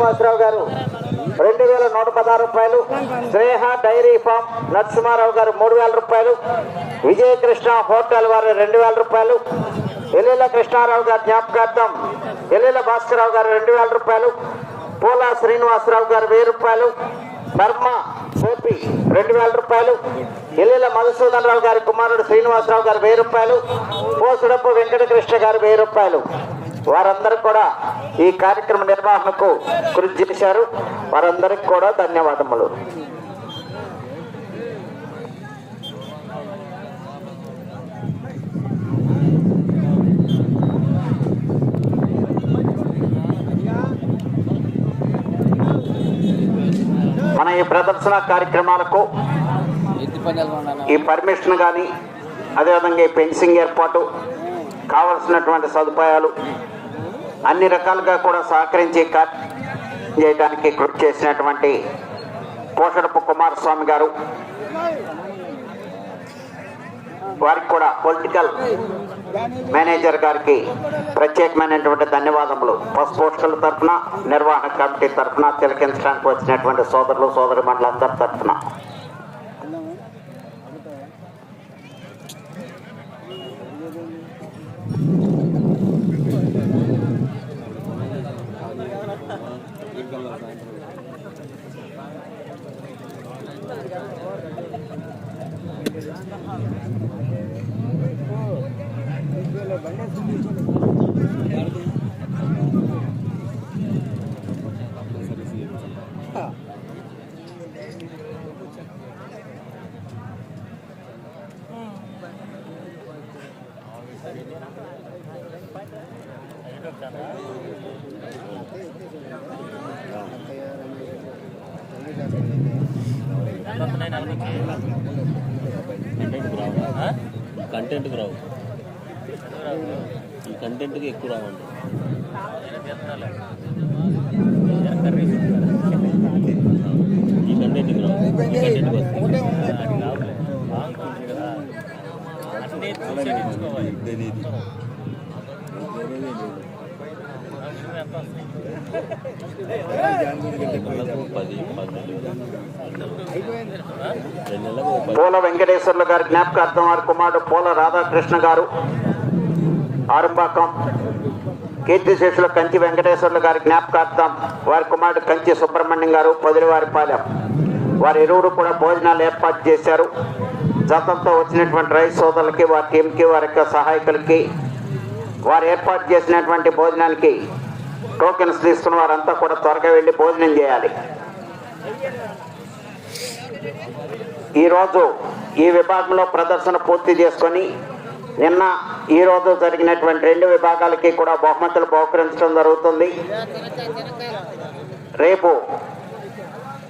శ్రీనివాసరావు గారు. రెండు వేల నూట పదహారు రూపాయలు. స్నేహ డైరీ ఫామ్ నరసింహారావు గారు మూడు వేల రూపాయలు. విజయకృష్ణ హోటల్ వారు రెండు వేల రూపాయలు. ఎల్లిల కృష్ణారావు గారు జ్ఞాపకార్థం. ఎల్లిల భాస్కరరావు గారు రెండు వేల రూపాయలు. పూలా శ్రీనివాసరావు గారు వెయ్యి రూపాయలు. ధర్మ సోపి రెండు వేల రూపాయలు. ఎల్లెల మధుసూదన్ రావు గారి కుమారుడు శ్రీనివాసరావు గారు వెయ్యి రూపాయలు. పోసుడప్పు వెంకటకృష్ణ గారు వెయ్యి రూపాయలు. వారందరూ కూడా ఈ కార్యక్రమ నిర్వహణకు కృషి చేశారు. వారందరికి కూడా ధన్యవాదములు. మన ఈ ప్రదర్శన కార్యక్రమాలకు ఈ పర్మిషన్ కానీ అదేవిధంగా ఈ ఫెన్సింగ్ ఏర్పాటు కావలసినటువంటి సదుపాయాలు అన్ని రకాలుగా కూడా సహకరించి చేయడానికి కృషి చేసినటువంటి పోషడపు కుమారస్వామి గారు. వారికి కూడా పొలిటికల్ మేనేజర్ గారికి ప్రత్యేకమైనటువంటి ధన్యవాదములు. పసు పోస్టుల తరఫున నిర్వహణ కమిటీ తరఫున తిలకించడానికి వచ్చినటువంటి సోదరులు సోదరి మండలందరి తరఫున. కంటెంట్కి రావు ఈ కంటెంట్కి ఎక్కువ రావండి ఈ కంటెంట్కి రావు ఈ కంటెంట్కి వస్తాయి నెలకు పది పన్నెండు రెండు నెలలకు పది పూల వెంకటేశ్వర్లు గారి జ్ఞాపకార్థం వారి కుమారుడు పూల రాధాకృష్ణ గారు. ఆరంభాకం. కీర్తిశేషుల కంచి వెంకటేశ్వర్లు గారి జ్ఞాపకార్థం వారి కుమారుడు కంచి సుబ్రహ్మణ్యం గారు పొదిలివారిపాలెం. వారి ఇరువురు కూడా భోజనాలు ఏర్పాటు చేశారు. జతంతో వచ్చినటువంటి రైతు సోదరులకి వారి టీంకి వారి యొక్క సహాయకులకి వారు ఏర్పాటు చేసినటువంటి భోజనానికి టోకెన్స్ తీసుకున్న వారంతా కూడా త్వరగా వెళ్ళి భోజనం చేయాలి. ఈరోజు ఈ విభాగంలో ప్రదర్శన పూర్తి చేసుకొని నిన్న ఈ రోజు జరిగినటువంటి రెండు విభాగాలకి కూడా బహుమతులు బహుకరించడం జరుగుతుంది. రేపు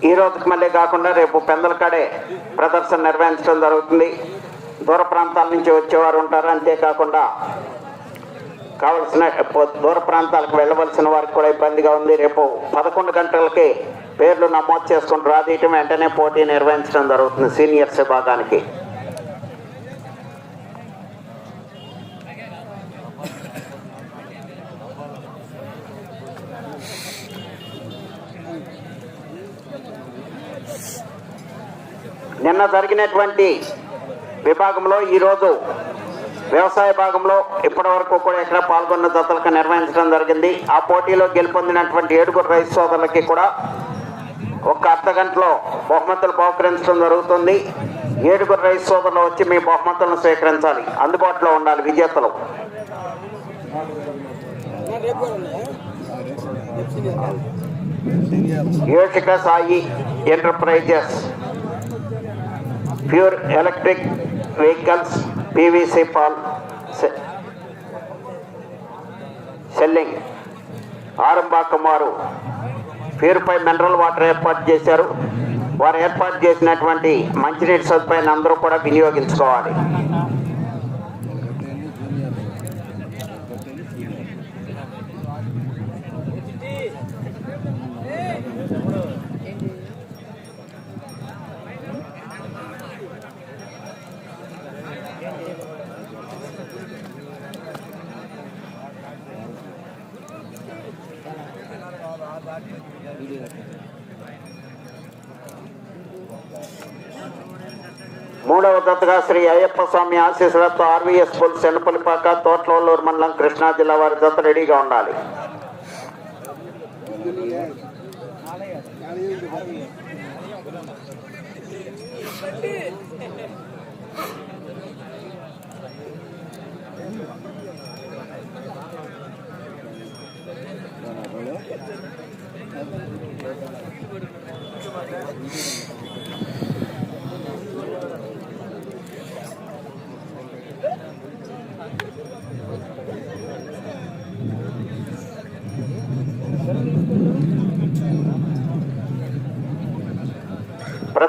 ఈ రోజుకి మళ్ళీ కాకుండా రేపు పెందలకాడే ప్రదర్శన నిర్వహించడం జరుగుతుంది. దూర ప్రాంతాల నుంచి వచ్చేవారు ఉంటారు. అంతేకాకుండా కావలసిన దూర ప్రాంతాలకు వెళ్ళవలసిన వారికి కూడా ఇబ్బందిగా ఉంది. రేపు పదకొండు గంటలకి పేర్లు నమోదు చేసుకుని రాదీయటం వెంటనే పోటీ నిర్వహించడం జరుగుతుంది సీనియర్స్ విభాగానికి. నిన్న జరిగినటువంటి విభాగంలో ఈరోజు వ్యవసాయ భాగంలో ఇప్పటి వరకు కూడా ఎక్కడ పాల్గొన్న జతలకు నిర్వహించడం జరిగింది. ఆ పోటీలో గెలుపొందినటువంటి ఏడుగురు రైతు సోదరులకి కూడా ఒక అర్ధ గంటలో బహుమతులు బహుకరించడం జరుగుతుంది. ఏడుగురు రైతు సోదరులు వచ్చి మీ బహుమతులను స్వీకరించాలి. అందుబాటులో ఉండాలి విజేతలు. Yoshika Sai enterprises. Pure electric vehicles. PVC Paul selling ఆరంభాకం వారు పేరుపై మినరల్ వాటర్ ఏర్పాటు చేశారు. వారు ఏర్పాటు చేసినటువంటి మంచినీటి సదుపాయాన్ని అందరూ కూడా వినియోగించుకోవాలి. మూడవ దత్తగా శ్రీ అయ్యప్ప స్వామి ఆశీస్సులతో ఆర్వీఎస్ పుల్ సెనపల్లిపాక తోట్లూరు మండలం కృష్ణా జిల్లా వారి దత్త రెడీగా ఉండాలి.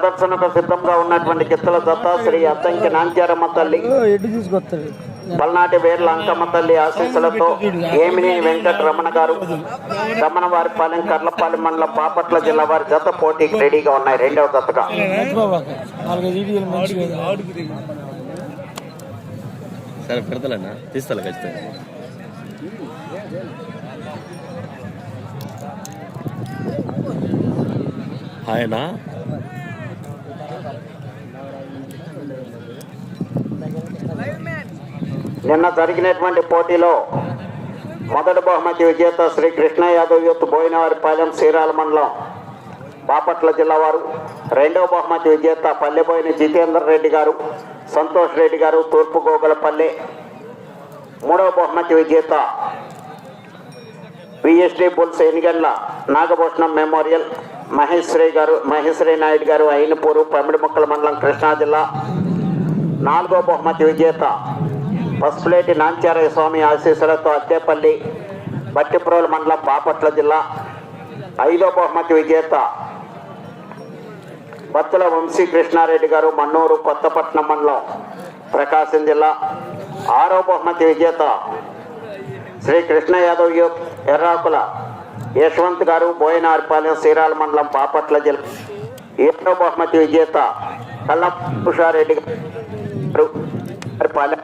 ప్రదర్శనకు సిద్ధంగా ఉన్నటువంటి గిత్తల దత్త శ్రీ అద్దంకి నాంచారమ్మ తల్లి. పల్నాటి వేర్ల అంకమ్మ తల్లి ఆశీస్సులతో ఏమిని వెంకట రమణ గారు. రమణ వారి పాలెం కర్లపాలెం మండలం బాపట్ల జిల్లా వారి జత పోటీకి రెడీగా ఉన్నాయి. రెండవ దత్తగా సరే పెడతలేనా ఖచ్చితంగా. ఆయన నిన్న జరిగినటువంటి పోటీలో మొదటి బహుమతి విజేత శ్రీ కృష్ణ యాదవ్ యూత్ బోయినవారిపాలెం సీరాల మండలం బాపట్ల జిల్లా వారు. రెండవ బహుమతి విజేత పల్లెబోయిన జితేందర్ రెడ్డి గారు సంతోష్ రెడ్డి గారు తూర్పు గోగులపల్లి. మూడవ బహుమతి విజేత VSD bulls Enigandla Nagabhushanam memorial Maheshwari గారు మహేశ్వరి నాయుడు గారు అయినపూరు పమిడిముక్కల మండలం కృష్ణా జిల్లా. నాలుగో బహుమతి విజేత పసుపులేటి నాంచారయ్య స్వామి ఆశీస్సులతో అత్తేపల్లి బట్టిప్రోలు మండలం బాపట్ల జిల్లా ఐదో బహుమతి విజేత బత్తుల వంశీ కృష్ణారెడ్డి గారు మన్నూరు కొత్తపట్నం మండలం ప్రకాశం జిల్లా ఆరో బహుమతి విజేత శ్రీ కృష్ణ యాదవ్ యూత్ ఎర్రాకుల యశ్వంత్ గారు బోయనార్పాలెం శ్రీరాల మండలం బాపట్ల జిల్లా ఏడో బహుమతి విజేత కల్లం ఉషారెడ్డి గారు పాలెం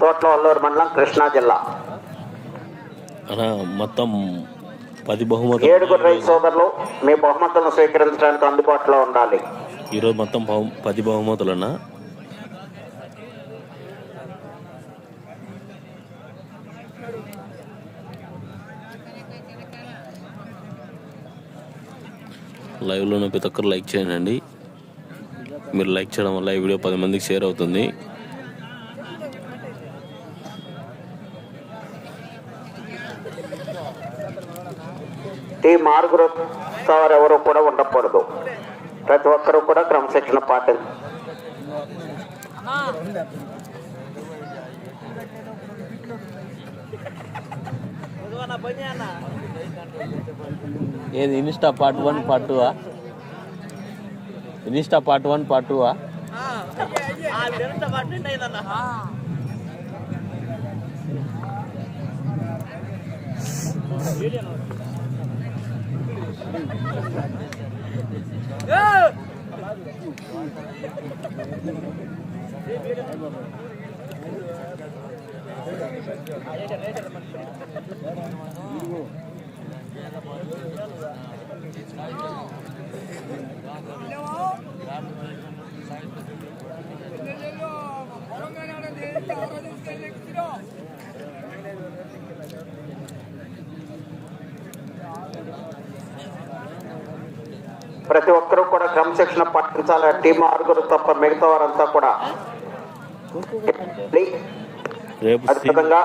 తోట్ల వల్లూరు మండలం కృష్ణా జిల్లా. మొత్తం పది బహుమతులు ఏడుగురు రైతు సోదరులు మీ బహుమతులను స్వీకరించడానికి అందుబాటులో ఉండాలి. ఈరోజు మొత్తం పది బహుమతులన్నా? లైవ్లో ప్రతి ఒక్కరు లైక్ చేయండి. మీరు లైక్ చేయడం వల్ల ఈ వీడియో పది మందికి షేర్ అవుతుంది. ఈ ఆరుగురు వారు ఎవరు కూడా ఉండకూడదు. ప్రతి ఒక్కరూ కూడా క్రమశిక్షణ పాటించాలి ఏది? Insta part one part two insta part one part two ప్రతి ఒక్కరూ కూడా క్రమశిక్షణ పాటించాలి. ఆ టీం ఆరుగురు తప్ప మిగతా వారంతా కూడా. అదేవిధంగా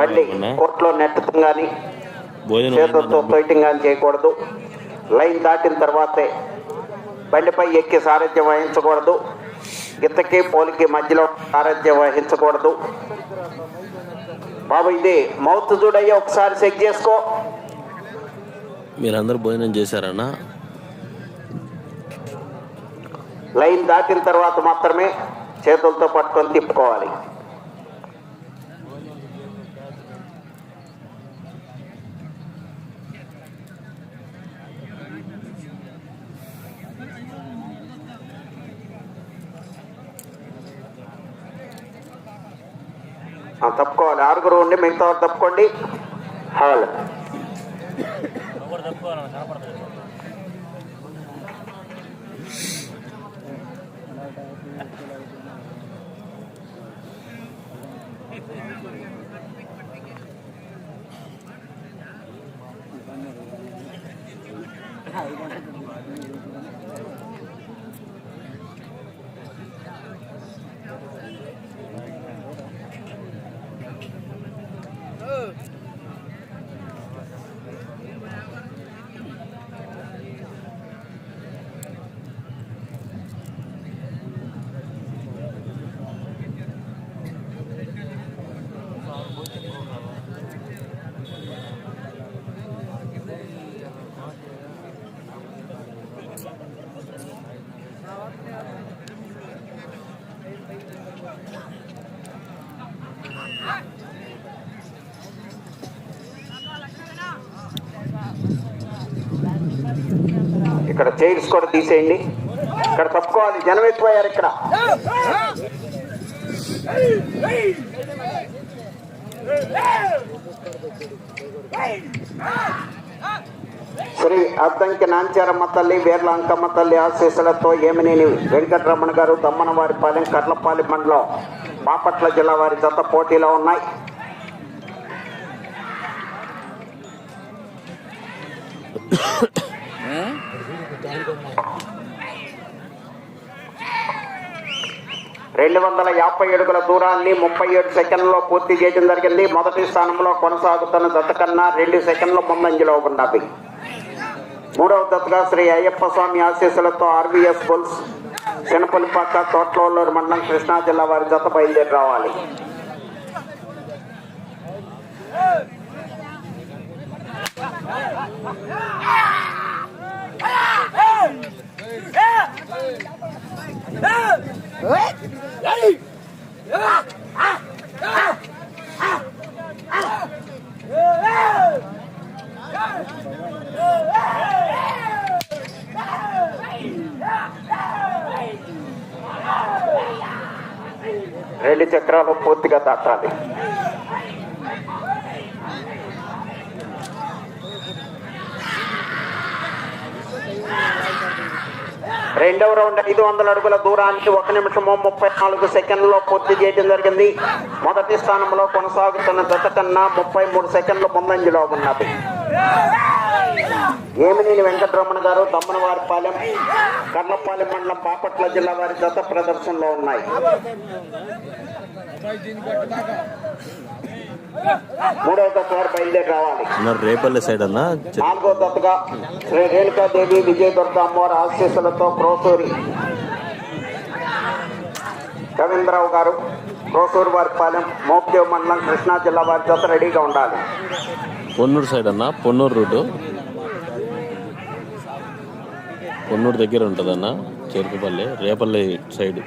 బండి కోర్టులో నెట్టడం కానీ చేతులతో భోజనం తోయటం కానీ చేయకూడదు. లైన్ దాటిన తర్వాతే బండిపై ఎక్కి సారథ్యం వహించకూడదు. గిత్తకి పోలికి మధ్యలో సారథ్యం వహించకూడదు. బాబు ఇది మౌత్ చూడయ్యా ఒకసారి చెక్ చేసుకో. మీరందరూ భోజనం చేశారన్నా లైన్ దాటిన తర్వాత మాత్రమే చేతులతో పట్టుకొని తిప్పుకోవాలి. తప్పుకోవాలి. ఆరుగురు ఉండి మిగతా తప్పుకోండి. హాల్ చైర్స్ కూడా తీసేయండి. ఇక్కడ తప్పుకోవాలి. జనం ఎక్కువయ్యారు ఇక్కడ. శ్రీ అద్దంకి నాంచారమ్మ తల్లి వేర్ల అంకమ్మ తల్లి ఆశీస్సులతో ఏమినేని వెంకటరమణ గారు దమ్మనవారిపాలెం కట్లపాలి మండలం బాపట్ల జిల్లా వారి జత పోటీలో ఉన్నాయి. రెండు వందల యాభై అడుగుల దూరాన్ని ముప్పై ఏడు సెకండ్లో పూర్తి చేయడం జరిగింది మొదటి స్థానంలో కొనసాగుతున్న దత్త కన్నా రెండు సెకండ్ల ముందంజలో ఉన్నది మూడవ దత్తగా శ్రీ అయ్యప్ప స్వామి ఆశీస్సులతో ఆర్వీఎస్ బుల్స్ చినపల్లిపాక తోట్లూరు మండలం కృష్ణా జిల్లా వారి జత బయలుదేరి రావాలి Yeah! చక్రాలు పూర్తిగా దాటాలి. రెండవ రౌండ్ ఐదు వందల అడుగుల దూరానికి ఒక నిమిషము ముప్పై నాలుగు సెకండ్లో పూర్తి చేయడం జరిగింది. మొదటి స్థానంలో కొనసాగుతున్న దశ కన్నా ముప్పై మూడు సెకండ్ల ముందంజలో ఉన్నది. ఏమినేని వెంకటరమణ గారు దమ్మనవారిపాలెం కర్లపాలెం మండలం బాపట్ల జిల్లా వారి జత ప్రదర్శనలో ఉన్నాయి. మూడవ దశ వారు బయలుదేరి రావాలి. రేపల్లె సైడ్ అన్న? నాలుగో దత్తగా శ్రీ రేణుకాదేవి విజయదుర్గ అమ్మవారి ఆశీస్సులతో ప్రోసూరి. రవీంద్రరావు గారు ప్రోసూరు వారిపాలెం మోప్దేవ్ మండలం కృష్ణా జిల్లా వారి జత రెడీగా ఉండాలి. పొన్నూరు సైడ్ అన్న? పొన్నూరు రూటు. పొన్నూరు దగ్గర ఉంటుందన్న చెరుకుపల్లి రేపల్లి సైడ్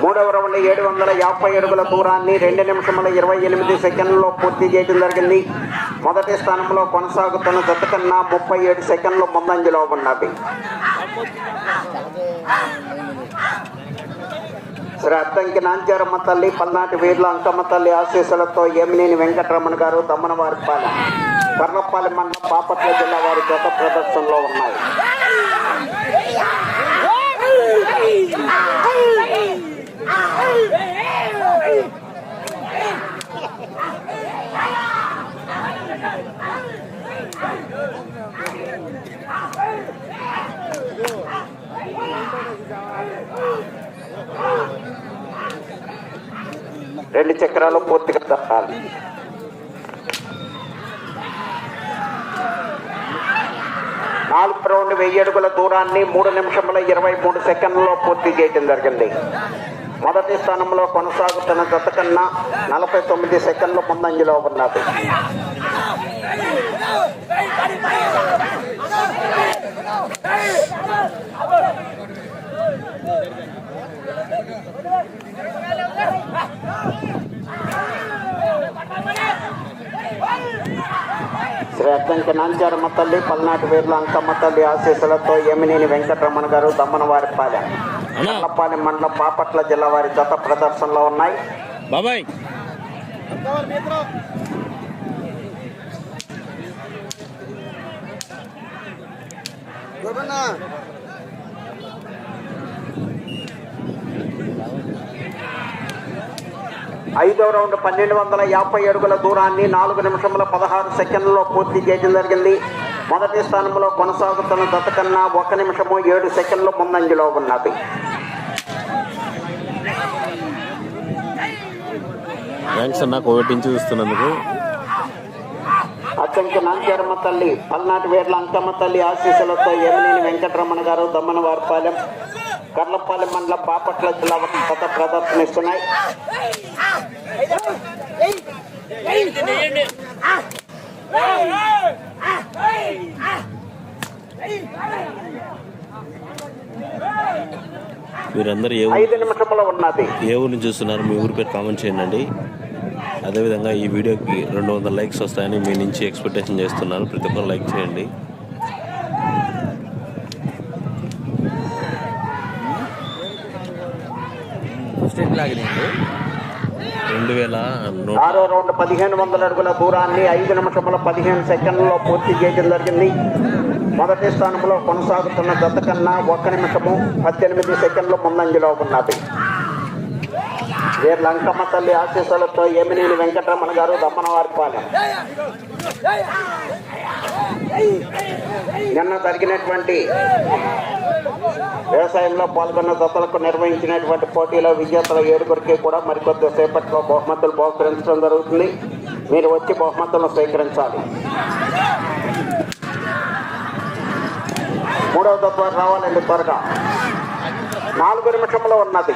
మూడవ రౌండ్ ఏడు వందల యాభై అడుగుల దూరాన్ని రెండు నిమిషముల ఇరవై ఎనిమిది సెకండ్లో పూర్తి చేయడం జరిగింది. మొదటి స్థానంలో కొనసాగుతున్న జత కన్నా ముప్పై ఏడు సెకండ్లు ముందంజలో ఉన్నది శ్రీ అద్దంకి నాంచారమ్మ తల్లి పల్నాటి వీర్ల అంకమ్మ తల్లి ఆశీస్సులతో ఏమినేని వెంకటరమణ గారు దమ్మనవారిపాలెం కర్లపాలెం మండలం బాపట్ల జిల్లా వారి జత ప్రదర్శనలో ఉన్నాయి రెండు చక్రాలు పూర్తిగా తప్పాలి నాలుగు రౌండ్ వెయ్యి అడుగుల దూరాన్ని మూడు నిమిషముల ఇరవై మూడు సెకండ్లలో పూర్తి చేయడం జరిగింది. మొదటి స్థానంలో కొనసాగుతున్న జత కన్నా నలభై తొమ్మిది సెకండ్ల ముందంజలో ఉన్నది. శ్రీ అద్దంకి నాంచారమ్మ తల్లి పల్నాటి వీర్ల అంకమ్మ తల్లి ఆశీస్సులతో ఎమినేని వెంకటరమణ గారు దమ్మనవారిపాలెం. కల్లపాలెం మండలం బాపట్ల జిల్లా వారి జత ప్రదర్శనలో ఉన్నాయి. బాబాయ్. ఐదవ రౌండ్ పన్నెండు వందల యాభై అడుగుల దూరాన్ని నాలుగు నిమిషముల పదహారు సెకండ్లలో పూర్తి చేయడం జరిగింది. మొదటి స్థానంలో కొనసాగుతున్న దత కన్నా ఒక నిమిషము ఏడు సెకండ్లు ముందంజలో ఉన్నది. థ్యాంక్స్ అన్న చూస్తున్నందుకు. అచ్చంకి నాంచారమ్మ తల్లి పల్నాటి వేర్ల అంకమ్మ తల్లి ఆశీస్సులతో ఎమినేని వెంకటరమణ గారు దమ్మనవారిపాలెం కర్లపాలెం మండల బాపట్ల జిల్లా కొత్త ప్రదర్శనిస్తున్నాయి. మీరందరూ ఏ ఏ ఊరు నుంచి చూస్తున్నారు? మీ ఊరి పేరు కామెంట్ చేయండి. అదేవిధంగా ఈ వీడియోకి రెండు వందల లైక్స్ వస్తాయని మీ నుంచి ఎక్స్పెక్టేషన్ చేస్తున్నాను ప్రతి ఒక్కరు లైక్ చేయండి. రెండు వేల ఆరో రౌండ్ పదిహేను వందల అడుగుల దూరాన్ని ఐదు నిమిషముల పదిహేను సెకండ్లలో పూర్తి చేయడం జరిగింది. మొదటి స్థానంలో కొనసాగుతున్న గత కన్నా ఒక్క నిమిషము పద్దెనిమిది సెకండ్లు ముందంజలో ఉన్నది. వీరి లంకమ్మ తల్లి ఆశీస్సులతో ఏమినేని వెంకటరమణ గారు దమ్మనవారిపాలెం నిన్న జరిగినటువంటి వ్యవసాయంలో పాల్గొన్న దత్తలకు నిర్వహించినటువంటి పోటీలో విజేతల ఏడుగురికి కూడా మరికొద్ది సేపట్లో బహుమతులు బహుకరించడం జరుగుతుంది. మీరు వచ్చి బహుమతులను స్వీకరించాలి. మూడవ తత్వాలు రావాలండి త్వరగా. నాలుగు నిమిషంలో ఉన్నది.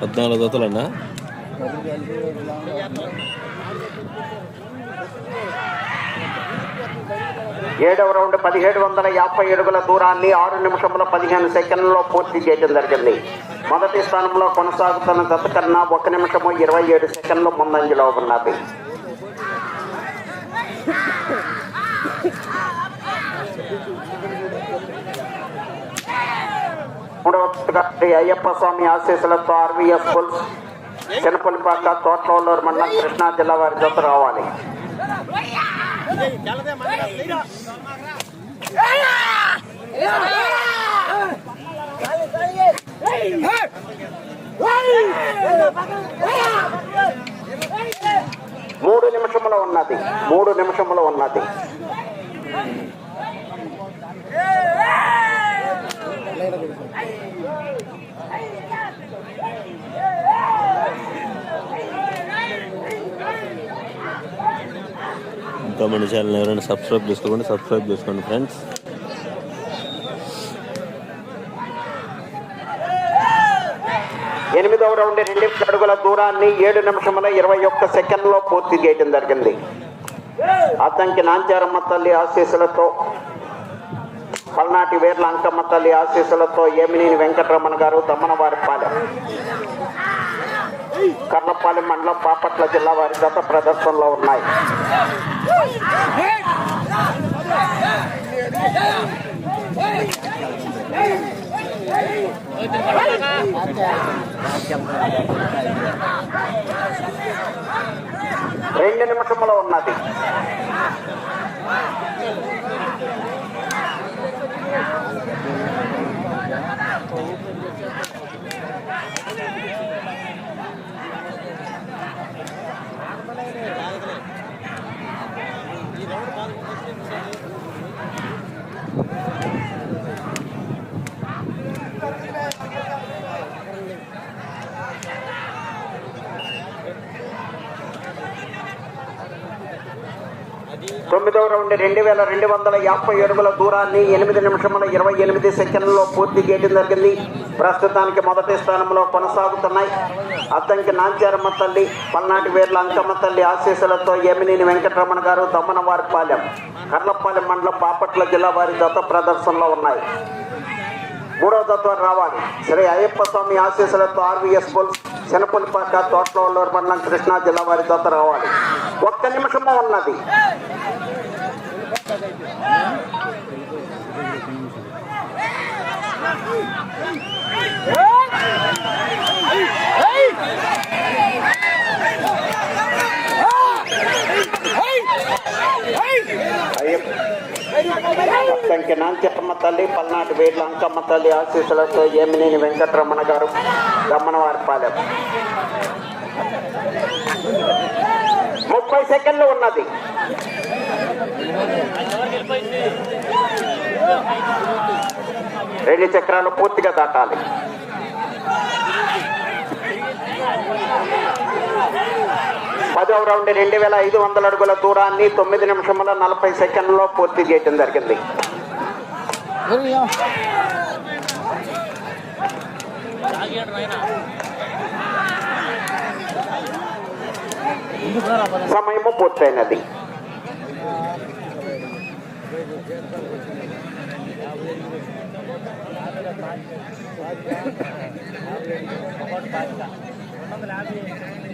పద్నాలుగు జతలన్నా ఏడవ రౌండ్ పదిహేడు వందల యాభై అడుగుల దూరాన్ని ఆరు నిమిషముల పదిహేను సెకండ్లలో పూర్తి చేయడం జరిగింది. మొదటి స్థానంలో కొనసాగుతున్న దశ కన్నా ఒక నిమిషము ఇరవై ఏడు సెకండ్లు ముందంజలో ఉన్నది. శ్రీ అయ్యప్ప స్వామి ఆశీస్సులతో ఆర్వీఎస్ పుల్స్ చిన్నపల్లిపాక తోటలూరు మండలం కృష్ణా జిల్లా వారి జత రావాలి. మూడు నిమిషముల ఉన్నది మూడు నిమిషముల ఉన్నది. ఇంకా మన ఛానల్ ఎవరైనా సబ్స్క్రైబ్ చేసుకోండి సబ్స్క్రైబ్ చేసుకోండి ఫ్రెండ్స్ ఎనిమిదవ రౌండ్ రెండు అడుగుల దూరాన్ని ఏడు నిమిషముల ఇరవై ఒక్క సెకండ్లో పూర్తి చేయడం జరిగింది. అతనికి నాంచారమ్మ తల్లి ఆశీస్సులతో పల్నాటి వేర్ల అంకమ్మ తల్లి ఆశీస్సులతో ఏమినేని వెంకటరమణ గారు దమ్మనవారిపాలెం కర్లపాలెం మండలం బాపట్ల జిల్లా వారి గత ప్రదర్శనలో ఉన్నాయి. రెండు నిమిషంలో ఉన్నది. నుండి రెండు వేల రెండు వందల యాభై అడుగుల దూరాన్ని ఎనిమిది నిమిషముల ఇరవై ఎనిమిది సెకండ్లలో పూర్తి చేయడం జరిగింది. ప్రస్తుతానికి మొదటి స్థానంలో కొనసాగుతున్నాయి. అద్దంకి నాంచారమ్మ తల్లి పల్నాటి వేర్ల అంకమ్మ తల్లి ఆశీస్సులతో ఎమినేని వెంకటరమణ గారు దమ్మనవారిపాలెం కర్లపాలెం మండలం బాపట్ల జిల్లా వారి గత ప్రదర్శనలో ఉన్నాయి. మూడవ తత్వం రావాలి. శ్రీ అయ్యప్ప స్వామి ఆశీస్సులతో ఆర్వీఎస్ బుల్స్ చిన్నపల్లిపాక తోటలూరు మండలం కృష్ణా జిల్లా వారి దత్త రావాలి. ఒక్క నిమిషము ఉన్నది. సంఖ్య నాంచమ్మ తల్లి పల్నాటి వేడ్ల అంకమ్మ తల్లి ఆశీస్సులతో ఏమినేని వెంకటరమణ గారు దమ్మనవారిపాలెం ముప్పై సెకండ్లు ఉన్నది. రెండు చక్రాలు పూర్తిగా దాటాలి. పదవ రౌండ్ రెండు వేల ఐదు వందల అడుగుల దూరాన్ని తొమ్మిది నిమిషముల నలభై సెకండ్లలో పూర్తి చేయడం జరిగింది. సమయము పూర్తయినది.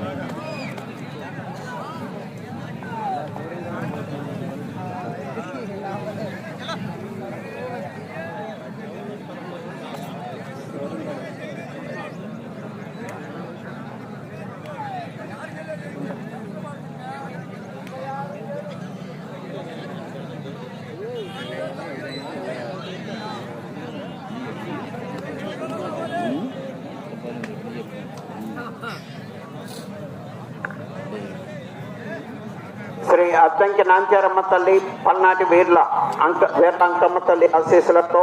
అద్దంకి నాంచారమ్మ తల్లి పల్నాటి వీర్ల అంక వీర్ల అంకమ్మ తల్లి ఆశీస్సులతో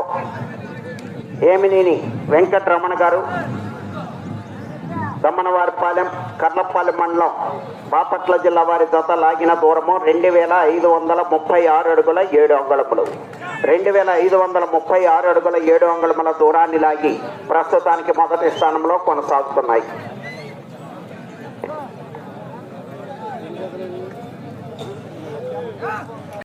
ఏమినేని వెంకటరమణ గారు దమ్మనవారిపాలెం కర్లపాలెం మండలం బాపట్ల జిల్లా వారి జత లాగిన దూరము రెండు వేల ఐదు వందల ముప్పై ఆరు అడుగుల ఏడు అంగుళములు. రెండు వేల ఐదు వందల ముప్పై ఆరు అడుగుల ఏడు అంగుళముల దూరాన్ని లాగి ప్రస్తుతానికి మొదటి స్థానంలో కొనసాగుతున్నాయి.